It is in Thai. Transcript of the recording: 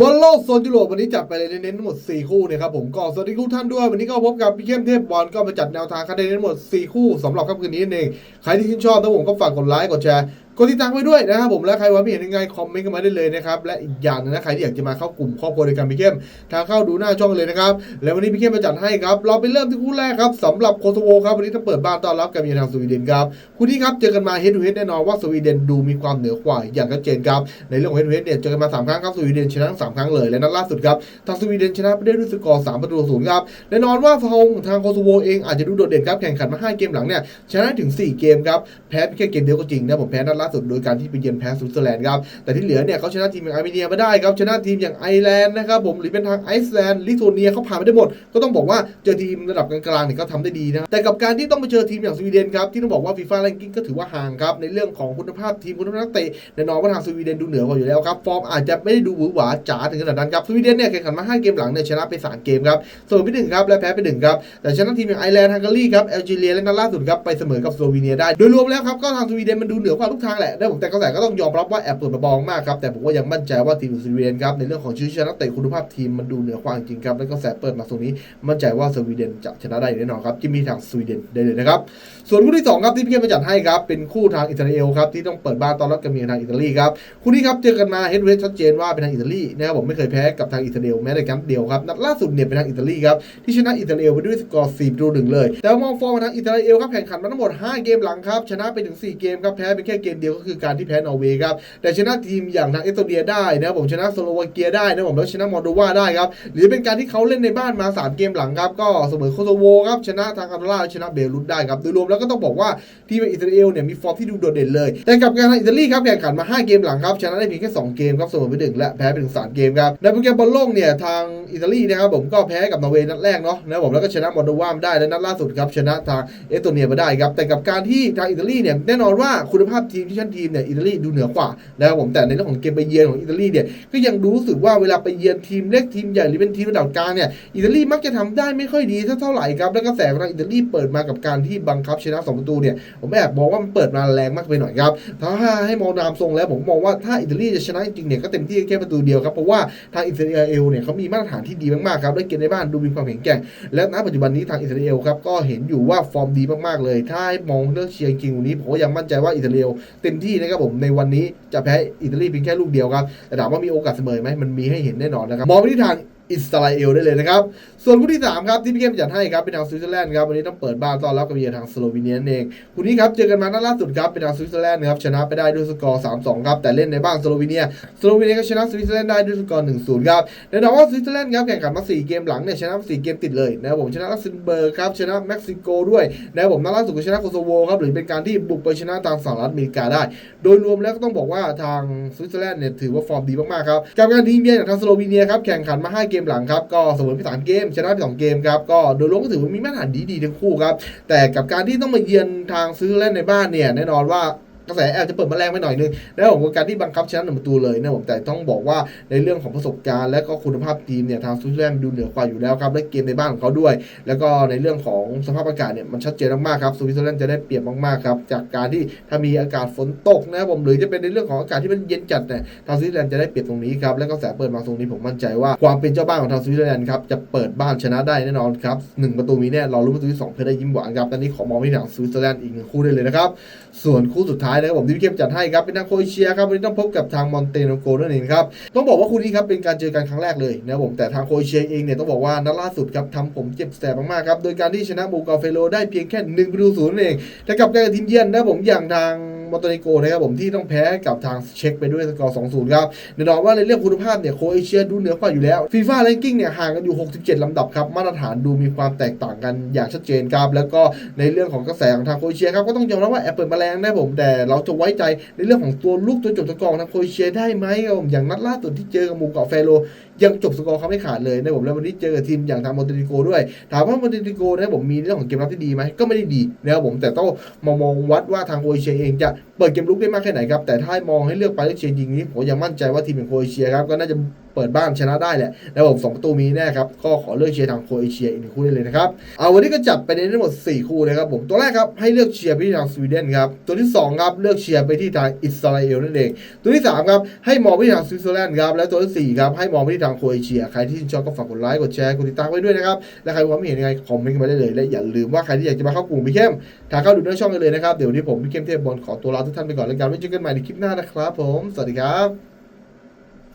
บอลโลกโซนยุโรปวันนี้จัดไปเลยเน้นๆทั้งหมด 4 คู่นะครับผมก็สวัสดีทุกท่านด้วย วันนี้ก็พบกับพี่เข้มเทพบอลก็มาจัดแนวทางคะแนนทั้งหมด 4 คู่สำหรับค่ำคืนนี้นั่นเอง ใครที่ชื่นชอบนะผมก็ฝากกดไลค์กดแชร์กดติดตามไว้ด้วยนะครับผมและใครว่าไม่เห็นยังไงคอมเมนต์กันมาได้เลยนะครับและอีกอย่างนึงนะใครที่อยากจะมาเข้ากลุ่มครอบครัวเดียวกันพี่เข้มทางเข้าดูหน้าช่องเลยนะครับแล้ววันนี้พี่เข้มมาจัดให้ครับเราไปเริ่มที่คู่แรกครับสำหรับโคโซโวครับวันนี้ต้องเปิดบ้านต้อนรับกับเยอนทางสวีเดนครับคู่นี้ครับเจอกันมาเฮดทูเฮดแน่นอนว่าสวีเดนดูมีความเหนือกว่าอย่างชัดเจนครับในเรื่องของเฮดทูเฮดเนี่ยเจอกันมาสามครั้งครับสวีเดนชนะทั้งสามครั้งเลยและนัดล่าสุดครับทางสวีเดนชนะไปได้ด้วยสกอร์3ประตูต่อศูนย์ครับแน่นอนว่าฟองทางโคโซโวเองอาจจะดูโดดเด่นครับแข่งขันมา5เกมหลังเนี่ยชนะถึง 4 เกมครับแพ้เพียงแค่เกมเดียวก็จริงนะผมแพ้นัดล่าสุดโดยการที่ไปเยือนแพ้สวิตเซอร์แลนด์ครับ แต่ที่เหลือเนี่ยเขาชนะทีมอย่างอาร์เมเนียมาได้ครับ ชนะทีมอย่างไอร์แลนด์นะครับผม หรือเป็นทางไอซ์แลนด์ลิทัวเนียเขาผ่านไปได้หมด ก็ต้องบอกว่าเจอทีมระดับกลางๆเนี่ยก็ทำได้ดีนะ แต่กับการที่ต้องมาเจอทีมอย่างสวีเดนครับ ที่ต้องบอกว่าฟีฟ่าแรงกิ้งก็ถือว่าห่างครับ ในเรื่องของคุณภาพทีมคุณภาพนักเตะแน่นอนว่าทางสวีเดนดูเหนือกว่าอยู่แล้วครับ ฟอร์มอาจจะไม่ได้ดูหวือหวาจ๋าถึงขนาดนั้นครับสวีเดนเนี่ยแข่งขันมาห้าเกมหลังเนี่ยชนะไปสามเกมครับเสมอไปหนึ่งครับและแพ้ไปหนึ่งครับแต่ชนะทีมอย่างไอร์แลนด์ฮังการีครับแอลจีเรียและนัดล่าสุดครับไปเสมอกับสโลวีเนียได้โดยรวมแล้วครับก็ทางสวีเดนมันดูเหนือกว่าทุกทางแหละได้ผมแต่กระแสก็ต้องยอมรับว่าแอบเปิดมาบองมากครับ แต่ผมว่ายังมั่นใจว่าทีมสวีเดนครับในเรื่องของชื่อชนะเตะคุณภาพทีมมันดูเหนือกว่าจริงครับแล้วก็แสเปิดมาตรงนี้ มั่นใจว่าสวีเดนจะชนะได้แน่นอนครับที่มีทางสวีเดนได้เลยนะครับส่วนคู่ที่สองครับที่พี่เกมมาจัดให้ครับเป็นคู่ทางอิสราเอลครับที่ต้องเปิดบ้านตอนรับกับเมียทางอิตาลีครับคู่นี้ครับเจอกันมาเฮดเวสชัดเจนว่าเป็นทางอิตาลีนะครับผมไม่เคยแพ้กับทางอิสราเอลแม้แต่ครั้งเดียวครับนัดล่าสุดเนี่ยเป็นทางอิตาลีครับที่ชนะอิตาลีไปด้วยสกอร์4ประตูหนึ่งเลยแต่มองฟอร์มทางอิตาลีครับแข่งขันมาทั้งหมด 5 เกมหลังครับชนะไปถึง 4 เกมครับแพ้เป็นแค่เกมเดียวก็คือการที่แพ้นอร์เวย์ครับแต่ชนะทีมอย่างทางเอสโตเนียได้นะครับผมชนะสโลวาเกียได้นะครับผมแล้วชนะมอลโดวาได้ครับหรือเป็นการที่เขาเล่นในบ้านมา 3 เกมหลังครับก็เสมอโคโซโวครับชนะทางอัลโดราชนะเบรุตได้ครับโดยรวมแล้วก็ต้องบอกว่าทีมอิตาเลีเนี่ยมีฟอร์มที่ดูโดดเด่นเลย แต่กับการทางอิตาลีครับแข่งขันมา 5 เกมหลังครับชนะได้เพียงแค่ 2 เกมครับเสมอไปหนึ่งและแพ้ไปถึง3เกมครับในโปรแกรมบอลโลกเนี่ยทางอิตาลีนะครับผมก็แพ้กับนอร์เวย์นัดแรกเนาะนะครับผมแล้วก็ชนะมอลโดวาได้และนัดล่าสุดครับชนะทางเอสโตเนียมาได้ครับแต่กับการที่ทางอิตาลีเนี่ยแน่นอนว่าคุณภาพทีมชั้นทีมเนี่ยอิตาลีดูเหนือกว่านะครับผมแต่ในเรื่องของเกมไปเยือนของอิตาลีเนี่ยก็ยังรู้สึกว่าเวลาไปเยือนทีมเล็กทีมใหญ่หรือเป็นทีมระดับกลางเนี่ยอิตาลีมักจะทำได้ไม่ค่อยดีเท่าเท่าไหร่ครับแล้วก็แสของอิตาลีเปิดมากับการที่บังคับชนะสองประตูเนี่ยผมแอบมองว่ามันเปิดมาแรงมากไปหน่อยครับถ้าให้มองตามทรงแล้วผมมองว่าถ้าอิตาลีจะชนะจริงเนี่ยก็เต็มที่แค่ประตูเดียวครับเพราะว่าทางอิสราเอลเนี่ยเขามีมาตรฐานที่ดีมากๆครับและเกมในบ้านดูมีความแข็งแกร่งและณปัจจุบันนี้ทางอิสราเอลครับก็เห็นอยู่ว่าฟอร์มดีมากๆเลย ถ้าให้มองเรื่องเชียร์จริงวันนี้ผมก็ยังมั่นใจว่าอิสราเอลเต็มที่นะครับผมในวันนี้จะแพ้อิตาลีเพียงแค่ลูกเดียวครับแต่ถามว่ามีโอกาสเสมอไหมมันมีให้เห็นแน่นอนนะครับมองไปที่ทางอิสราเอลได้เลยนะครับ ส่วนคู่ที่ 3 ครับที่พี่เกมจัดให้ครับเป็นทางสวิตเซอร์แลนด์ครับวันนี้ต้องเปิดบ้านต้อนรับกับเยือนทางสโลวีเนียนเองคู่นี้ครับเจอกันมานัดล่าสุดครับเป็นทางสวิตเซอร์แลนด์นะครับชนะไปได้ด้วยสกอร์ 3-2 ครับแต่เล่นในบ้านสโลวีเนียสโลวีเนียก็ชนะสวิตเซอร์แลนด์ได้ด้วยสกอร์ 1-0 ครับแน่นอนว่าสวิตเซอร์แลนด์ครับแข่งขันมา4เกมหลังเนี่ยชนะมา4เกมติดเลยนะครับผมชนะลักเซมเบิร์กครับชนะเม็กซิโกด้วยนะครับผมนัดล่าสุดก็ชนะโคโซโวครับหรือเป็นการที่บุกไปชนะทางสหรัฐอเมริกาได้ โดยรวมแล้วก็ต้องบอกว่าทางสวิตเซอร์แลนด์เนี่ยถือว่าฟอร์มดีมากๆครับกับการทีมเยือนอย่างทางสโลวีเนียครับแข่งขันมา 5 เกมหลังครับก็เสมอไป3เกมชนะไป2เกมครับก็โดยรวมก็ถือว่ามีมาตรฐานดีๆทั้งคู่ครับแต่กับการที่ต้องมาเยือนทางซื้อเซอแลนในบ้านเนี่ยแน่นอนว่า กระแสแอบจะเปิดมาแรงไปหน่อยนึงแล้วผมกับการที่บังคับชนะหนึ่งประตูเลยนะผมแต่ต้องบอกว่าในเรื่องของประสบการณ์และก็คุณภาพทีมเนี่ยทางสวิตเซอร์แลนด์ดูเหนือกว่าอยู่แล้วครับและเกมในบ้านของเขาด้วย แล้วก็ในเรื่องของสภาพอากาศเนี่ยมันชัดเจนมากๆครับสวิตเซอร์แลนด์จะได้เปรียบมากๆครับจากการที่ถ้ามีอากาศฝนตกนะครับผมหรือจะเป็นในเรื่องของอากาศที่มันเย็นจัดเนี่ยทางสวิตเซอร์แลนด์จะได้เปรียบตรงนี้ครับแล้วก็แสเปิดมาตรงนี้ผมมั่นใจว่าความเป็นเจ้าบ้านของทางสวิตเซอร์แลนด์ครับจะเปิดบ้านชนะได้แน่นอนครับหนึ่งประตูมีแน่รอรุ้นประตูที่สองเพื่อได้ยิ้มหวานครับตอนนี้ขอมองไปทางสวิตเซอร์แลนด์อีกหนึ่งคู่ได้เลยนะครับส่วนคู่สุดท้ายนะครับผมที่พี่เข้มจัดให้ครับเป็นทางโครเอเชียครับวันนี้ต้องพบกับทางมอนเตเนโกนั่นเองครับต้องบอกว่าคู่นี้ครับเป็นการเจอกันครั้งแรกเลยนะครับผมแต่ทางโครเอเชียเองเนี่ยต้องบอกว่านัดล่าสุดครับทำผมเจ็บแสบมากๆครับโดยการที่ชนะบูกาเฟโลได้เพียงแค่หนึ่งประตูศูนย์นั่นเองแต่กับการทีมเยือนนะครับผมอย่างทาง มอนเตเนโกนะครับผมที่ต้องแพ้กับทางเช็กไปด้วยสกอร์ 2-0 ครับแน่นอนว่าในเรื่องคุณภาพเนี่ยโคเอเชียดูเหนือกว่าอยู่แล้วฟีฟ่าแรงกิ้งเนี่ยห่างกันอยู่ 67 ลำดับครับมาตรฐานดูมีความแตกต่างกันอย่างชัดเจนครับแล้วก็ในเรื่องของกระแสของทางโคเอเชียครับก็ต้องยอมรับว่าแอบเปิดมาแรงนะผมแต่เราจะไว้ใจในเรื่องของตัวลูกตัวจบตัวกองทางโคเอเชียได้ไหมครับผมอย่างนัดล่าสุดที่เจอกับหมู่เกาะเฟโลยังจบสกอร์เขาไม่ขาดเลยนะผมแล้ววันนี้เจอกับทีมอย่างทางมอนเตนิโกด้วย ถามว่ามอนเตนิโกนะผมมีเรื่องของเกมรับที่ดีไหมก็ไม่ได้ดีนะครับผมแต่ต้องมองมองวัดว่าทางโคเอเชียเองจะเปิดเกมลุกได้มากแค่ไหนครับแต่ถ้ามองให้เลือกไปเลือกเชียงยิงนี้ผมยังมั่นใจว่าทีมอย่างโครเอเชียครับก็น่าจะ เปิดบ้านชนะได้แหละแล้วผมสองประตูมีแน่ครับ ก็ขอเลือกเชียร์ทางโครเอเชียอีกหนึ่งคู่ได้เลยนะครับ เอาวันนี้ก็จัดไปในทั้งหมด 4 คู่นะครับผม ตัวแรกครับให้เลือกเชียร์ไปที่ทางสวีเดนครับ ตัวที่สองครับเลือกเชียร์ไปที่ทางอิสราเอลนั่นเอง ตัวที่ 3 ครับให้มองไปที่ทางสวิตเซอร์แลนด์ครับ และตัวที่ 4 ครับให้มองไปที่ทางโครเอเชีย ใครที่ชื่นชอบก็ฝากกดไลค์ กดแชร์ กดติดตามไว้ด้วยนะครับ และใครมีความเห็นยังไงคอมเมนต์กันมาได้เลย และอย่าลืมว่าใครที่อยากจะมาเข้ากลุ่มพี่เข้มทางเข้าดูในช่องกันเลยนะครับ เดี๋ยววันนี้ผมพี่เข้มเทพบอลขอตัวลาทุกท่านไปก่อนแล้วกันไว้เจอกันใหม่ในคลิปหน้านะครับผม สวัสดีครับ